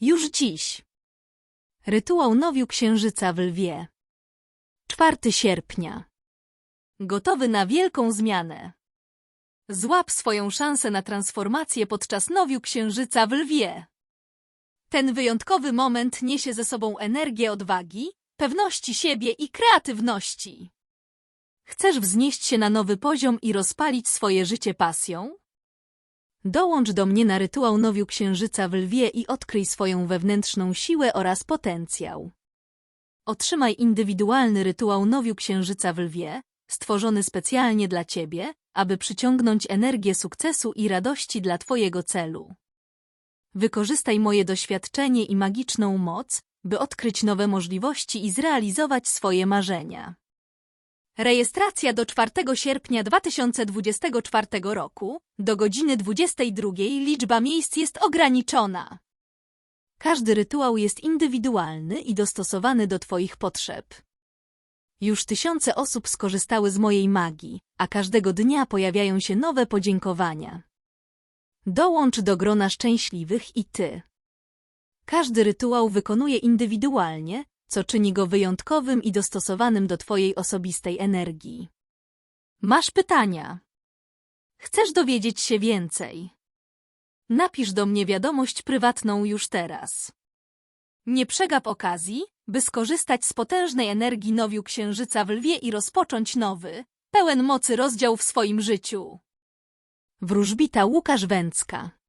Już dziś. Rytuał nowiu księżyca w lwie. 4 sierpnia. Gotowy na wielką zmianę. Złap swoją szansę na transformację podczas nowiu księżyca w lwie. Ten wyjątkowy moment niesie ze sobą energię odwagi, pewności siebie i kreatywności. Chcesz wznieść się na nowy poziom i rozpalić swoje życie pasją? Dołącz do mnie na rytuał nowiu księżyca w lwie i odkryj swoją wewnętrzną siłę oraz potencjał. Otrzymaj indywidualny rytuał nowiu księżyca w lwie, stworzony specjalnie dla Ciebie, aby przyciągnąć energię sukcesu i radości dla Twojego celu. Wykorzystaj moje doświadczenie i magiczną moc, by odkryć nowe możliwości i zrealizować swoje marzenia. Rejestracja do 4 sierpnia 2024 roku do godziny 22 liczba miejsc jest ograniczona. Każdy rytuał jest indywidualny i dostosowany do Twoich potrzeb. Już tysiące osób skorzystały z mojej magii, a każdego dnia pojawiają się nowe podziękowania. Dołącz do grona szczęśliwych i Ty. Każdy rytuał wykonuje indywidualnie, co czyni go wyjątkowym i dostosowanym do Twojej osobistej energii. Masz pytania? Chcesz dowiedzieć się więcej? Napisz do mnie wiadomość prywatną już teraz. Nie przegap okazji, by skorzystać z potężnej energii nowiu księżyca w lwie i rozpocząć nowy, pełen mocy rozdział w swoim życiu. Wróżbita Łukasz Węcka